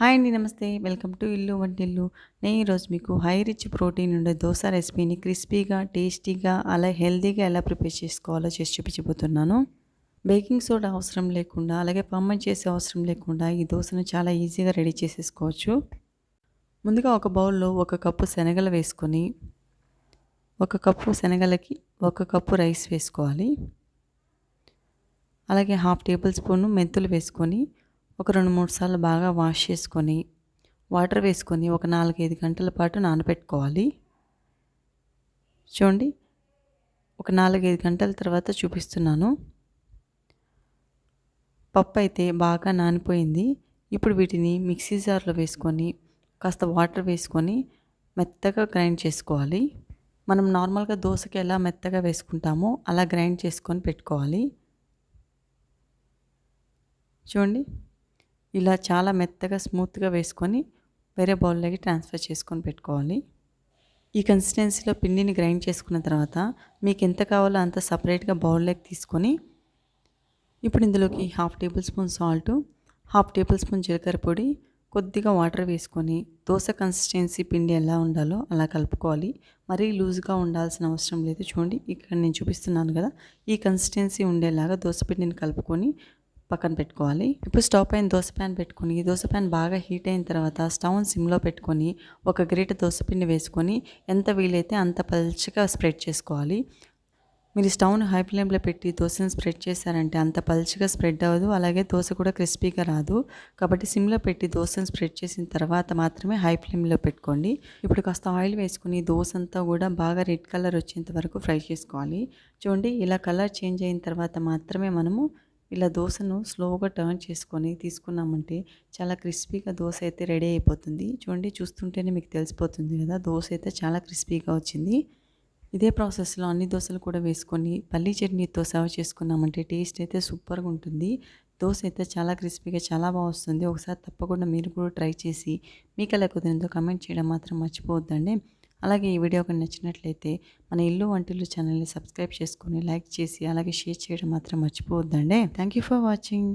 Hi అండి నమస్తే. Welcome to ఇల్లు వంటిల్లు. నేను ఈరోజు మీకు హై రిచ్ ప్రోటీన్ ఉండే దోశ రెసిపీని క్రిస్పీగా టేస్టీగా అలా హెల్తీగా ఎలా ప్రిపేర్ చేసుకోవాలో చేసి చూపించబోతున్నాను. బేకింగ్ సోడా అవసరం లేకుండా అలాగే పమ్మని చేసే అవసరం లేకుండా ఈ దోశను చాలా ఈజీగా రెడీ చేసేసుకోవచ్చు. ముందుగా ఒక బౌల్లో ఒక కప్పు శనగలు వేసుకొని ఒక కప్పు శనగలకి ఒక కప్పు రైస్ వేసుకోవాలి. అలాగే హాఫ్ టేబుల్ స్పూన్ మెంతులు వేసుకొని ఒక రెండు మూడు సార్లు బాగా వాష్ చేసుకొని వాటర్ వేసుకొని ఒక నాలుగైదు గంటల పాటు నానబెట్టుకోవాలి. చూడండి ఒక నాలుగైదు గంటల తర్వాత చూపిస్తున్నాను. పప్పు అయితే బాగా నానిపోయింది. ఇప్పుడు వీటిని మిక్సీ జార్లో వేసుకొని కాస్త వాటర్ వేసుకొని మెత్తగా గ్రైండ్ చేసుకోవాలి. మనం నార్మల్గా దోశకి ఎలా మెత్తగా వేసుకుంటామో అలా గ్రైండ్ చేసుకొని పెట్టుకోవాలి. చూడండి ఇలా చాలా మెత్తగా స్మూత్గా వేసుకొని వేరే బౌల్లోకి ట్రాన్స్ఫర్ చేసుకొని పెట్టుకోవాలి. ఈ కన్సిస్టెన్సీలో పిండిని గ్రైండ్ చేసుకున్న తర్వాత మీకు ఎంత కావాలో అంత సపరేట్గా బౌల్లోకి తీసుకొని ఇప్పుడు ఇందులోకి half tablespoon salt half tablespoon జీలకర్ర పొడి కొద్దిగా వాటర్ వేసుకొని దోశ కన్సిస్టెన్సీ పిండి ఎలా ఉండాలో అలా కలుపుకోవాలి. మరీ లూజ్గా ఉండాల్సిన అవసరం లేదు. చూడండి ఇక్కడ నేను చూపిస్తున్నాను కదా ఈ కన్సిస్టెన్సీ ఉండేలాగా దోశ పిండిని కలుపుకొని పక్కన పెట్టుకోవాలి. ఇప్పుడు స్టవ్ పైన దోశ ప్యాన్ పెట్టుకొని దోశ ప్యాన్ బాగా హీట్ అయిన తర్వాత స్టవ్ సిమ్లో పెట్టుకొని ఒక గ్రేట్ దోశపిండి వేసుకొని ఎంత వీలైతే అంత పల్చగా స్ప్రెడ్ చేసుకోవాలి. మీరు స్టవ్ను హై ఫ్లేమ్లో పెట్టి దోశను స్ప్రెడ్ చేశారంటే అంత పల్చగా స్ప్రెడ్ అవ్వదు అలాగే దోశ కూడా క్రిస్పీగా రాదు. కాబట్టి సిమ్లో పెట్టి దోశను స్ప్రెడ్ చేసిన తర్వాత మాత్రమే హై ఫ్లేమ్లో పెట్టుకోండి. ఇప్పుడు కాస్త ఆయిల్ వేసుకుని దోశ అంతా కూడా బాగా రెడ్ కలర్ వచ్చేంత వరకు ఫ్రై చేసుకోవాలి. చూడండి ఇలా కలర్ చేంజ్ అయిన తర్వాత మాత్రమే మనము ఇలా దోశను స్లోగా టర్న్ చేసుకొని తీసుకున్నామంటే చాలా క్రిస్పీగా దోశ అయితే రెడీ అయిపోతుంది. చూడండి చూస్తుంటేనే మీకు తెలిసిపోతుంది కదా దోశ అయితే చాలా క్రిస్పీగా వచ్చింది. ఇదే ప్రాసెస్లో అన్ని దోశలు కూడా వేసుకొని పల్లీ చట్నీతో సర్వ్ చేసుకున్నామంటే టేస్ట్ అయితే సూపర్గా ఉంటుంది. దోశ అయితే చాలా క్రిస్పీగా చాలా బాగా వస్తుంది. ఒకసారి తప్పకుండా మీరు కూడా ట్రై చేసి మీకు ఎలా కుదిరిందో కమెంట్ చేయడం మాత్రం మర్చిపోవద్దండి. అలాగే ఈ వీడియో కానీ నచ్చినట్లయితే మన ఇల్లు వంటిల్లు ఛానల్ని సబ్స్క్రైబ్ చేసుకొని లైక్ చేసి అలాగే షేర్ చేయడం మాత్రం మర్చిపోవద్దండి. Thank you for watching